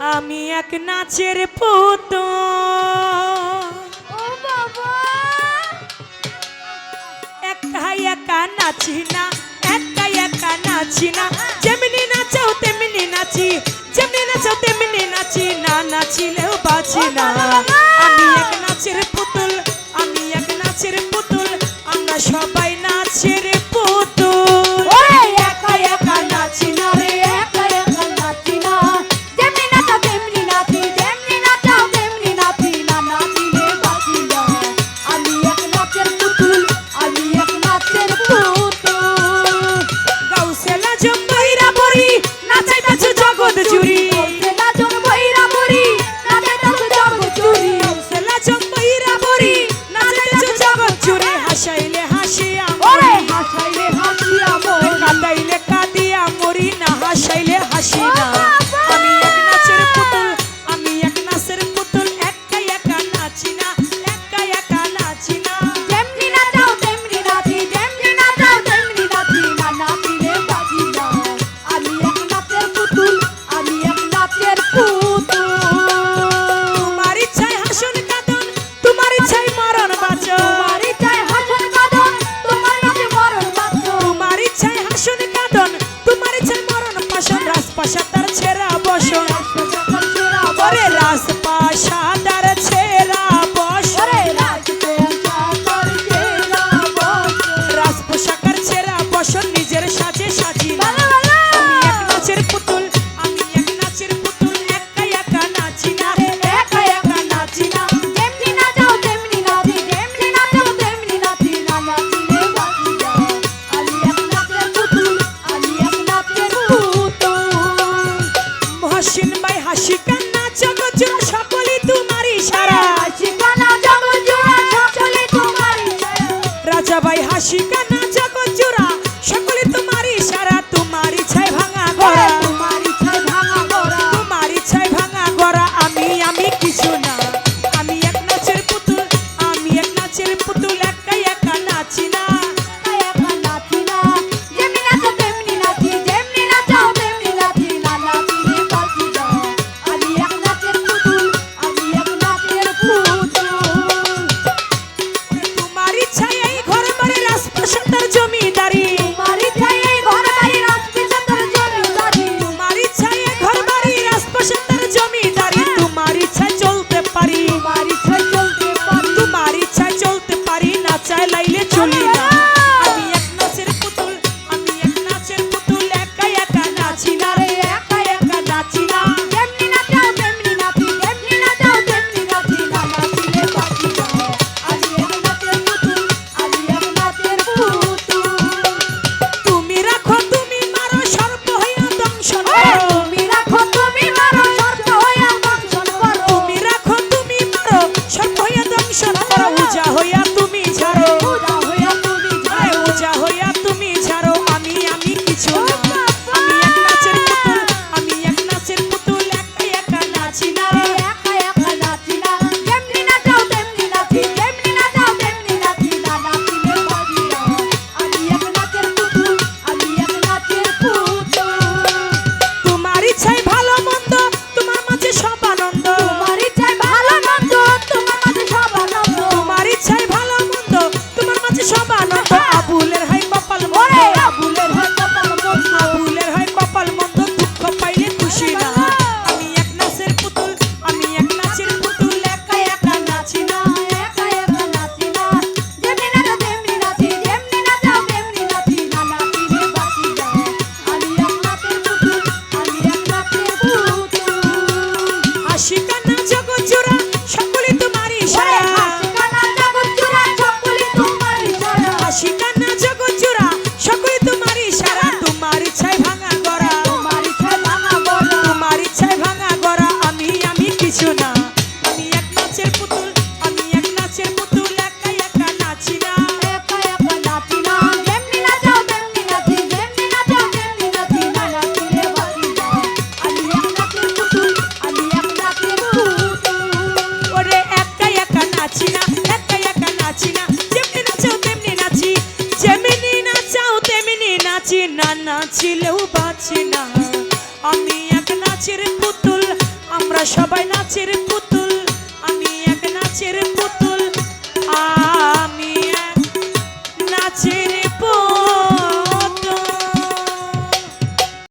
আমি এক নাচের পুত নাচিনা একা নাচি না নাচি না। যেমনি নাচাও তেমনি নাচি যেমনি নাচাও তেমনি নাচি না নাচিলে machucar. up to না নাচিলেও বাঁচি না। আমি এক নাচের পুতুল আমরা সবাই নাচের